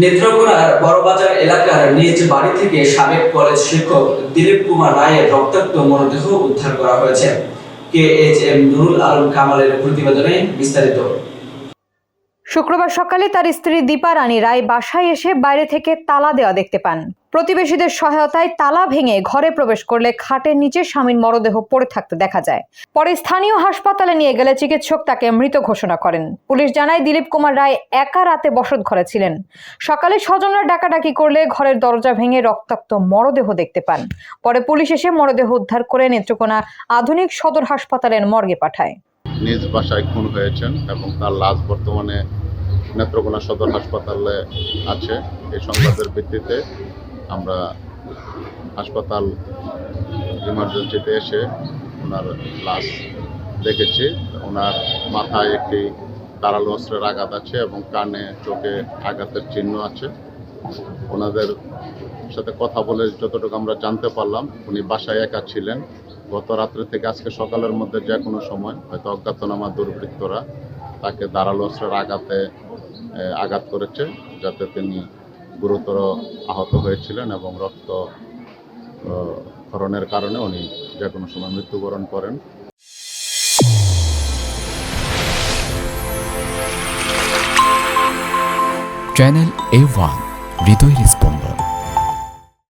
নেত্রকোনার বড়বাজার এলাকার নিজ বাড়ি থেকে সাবেক কলেজ শিক্ষক দিলীপ কুমার রায়ের রক্তাক্ত মরদেহ উদ্ধার করা হয়েছে। K H M Nurul Alam কামালের প্রতিবেদনে বিস্তারিত। শুক্রবার সকালে তার স্ত্রী দীপা রানী রায় বাসায় এসে বাইরে থেকে তালা দেওয়া দেখতে পান। প্রতিবেশীদের সহায়তায় তালা ভেঙে ঘরে প্রবেশ করলে খাটের নিচে স্বামীর মরদেহ পড়ে থাকতে দেখা যায়। পরে স্থানীয় হাসপাতালে নিয়ে গেলে চিকিৎসক তাকে মৃত ঘোষণা করেন। পুলিশ জানায়, দিলীপ কুমার রায় একা রাতে বসত ঘরে ছিলেন। সকালে স্বজনরা ডাকাডাকি করলে ঘরের দরজা ভেঙে রক্তাক্ত মরদেহ দেখতে পান। পরে পুলিশ এসে মরদেহ উদ্ধার করে নেত্রকোনা আধুনিক সদর হাসপাতালের মর্গে পাঠায়। নিজ বাসায় খুন হয়েছেন এবং তার লাশ বর্তমানে নেত্রকোনা সদর হাসপাতালে আছে। এই সংবাদের ভিত্তিতে আমরা হাসপাতাল ইমার্জেন্সিতে এসে ওনার লাশ দেখেছি। ওনার মাথায় একটি ধারালো অস্ত্রের আঘাত আছে এবং কানে, চোখে আঘাতের চিহ্ন আছে। ওনাদের সাথে কথা বলে যতটুকু আমরা জানতে পারলাম, উনি বাসায় একা ছিলেন। গত রাত্রে থেকে আজকে সকালের মধ্যে যে কোনো সময় হয়তো অজ্ঞাতনামা দুর্বৃত্তরা তাকে ধারালো অস্ত্রের আঘাতে আঘাত করেছে যাতে তিনি গুরুতর আহত হয়েছিলেন এবং রক্ত ক্ষরণের কারণে উনি যে কোনো সময় মৃত্যুবরণ করেন। চ্যানেল এ ওয়ান, হৃদয়ের